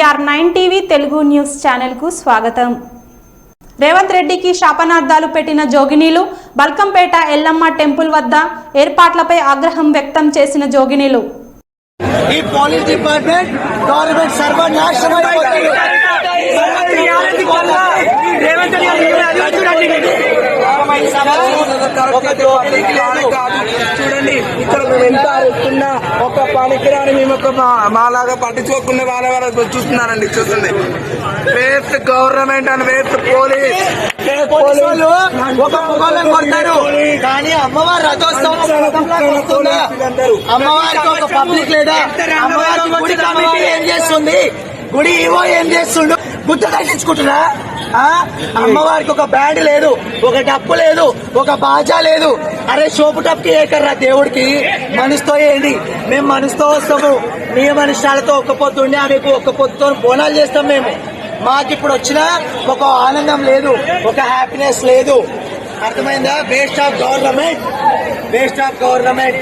R nine TV Telugu news ఛానల్కు స్వాగతం రేవంత్ రెడ్డికి శాపనార్థాలు పెట్టిన జోగినీలు బల్కంపేట ఎల్లమ్మ టెంపుల్ వద్ద ఏర్పాట్లపై ఆగ్రహం వ్యక్తం చేసిన జోగినీలు ఈ పోలీస్ డిపార్ట్మెంట్ గవర్నమెంట్ సర్వనాశనం. చూడండి ఇక్కడ మేము ఎంత అరుస్తున్నా ఒక పనికిరాని మేము ఒక మా- మాలాగా పట్టించుకోకుండా వాళ్ళ వాళ్ళ చూస్తున్నారండి చూస్తుంది. Waste government and waste police. Police వాళ్ళు? ఒక మొగోళ్ళని కొడతారు. కానీ అమ్మవారి రథోత్సవం? అమ్మవారికి ఒక పబ్లిక్ లేదా? అమ్మవారికి గుడి కమిటీ ఏం చేస్తుంది? గుడి ఈవో ఏం చేస్తుండు? గుర్తు దర్శించుకుంటున్నా ఆ? అమ్మవారికి ఒక బ్యాండ్ లేదు ఒక డప్పు లేదు ఒక బాజా లేదు. అరే సోపు టప్కి ఏకర్రా దేవుడికి. మనసుతో ఏంటి మేము మనసుతో వస్తాము. నియమనిష్టాలతో ఒక్క పొద్దుండి ఆమెకు ఒక్క పొద్దుతో బోనాలు చేస్తాం మేము. మాకు ఇప్పుడు వచ్చిన ఒక ఆనందం లేదు ఒక హ్యాపీనెస్ లేదు. అర్థమైందా? Waste of government waste of government